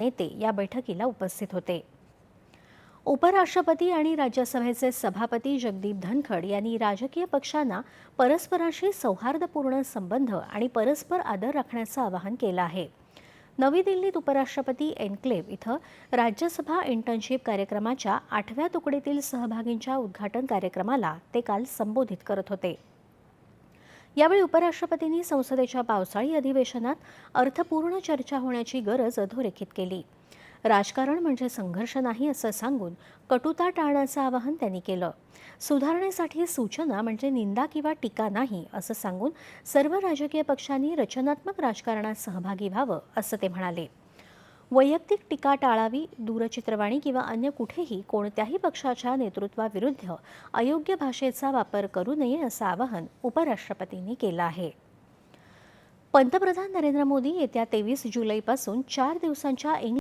नेते या बैठकीला उपस्थित होते. उपराष्ट्रपती आणि राज्यसभेचे सभापती जगदीप धनखड यांनी राजकीय पक्षांना परस्परांशी सौहार्दपूर्ण संबंध आणि परस्पर आदर राखण्याचं आवाहन केलं आहे. नवी दिल्लीत उपराष्ट्रपती एन्क्लेव्ह इथं राज्यसभा इंटर्नशिप कार्यक्रमाच्या आठव्या तुकडीतील सहभागींच्या उद्घाटन कार्यक्रमाला ते काल संबोधित करत होते. यावेळी उपराष्ट्रपतींनी संसदेच्या पावसाळी अधिवेशनात अर्थपूर्ण चर्चा होण्याची गरज अधोरेखित केली. राजकारण म्हणजे संघर्ष नाही असं सांगून कटुता टाळण्याचं आवाहन त्यांनी केलं. सुधारणेसाठी सूचना म्हणजे निंदा किंवा टीका नाही असं सांगून सर्व राजकीय पक्षांनी रचनात्मक राजकारणात सहभागी व्हावं असं ते म्हणाले. वैयक्तिक टीका टाळावी दूरचित्रवाणी किंवा अन्य कुठेही कोणत्याही पक्षाच्या नेतृत्वाविरुद्ध अयोग्य भाषेचा वापर करू नये असं आवाहन उपराष्ट्रपतींनी केलं आहे. पंतप्रधान नरेंद्र मोदी येत्या तेवीस जुलैपासून चार दिवसांच्या इंग्लंड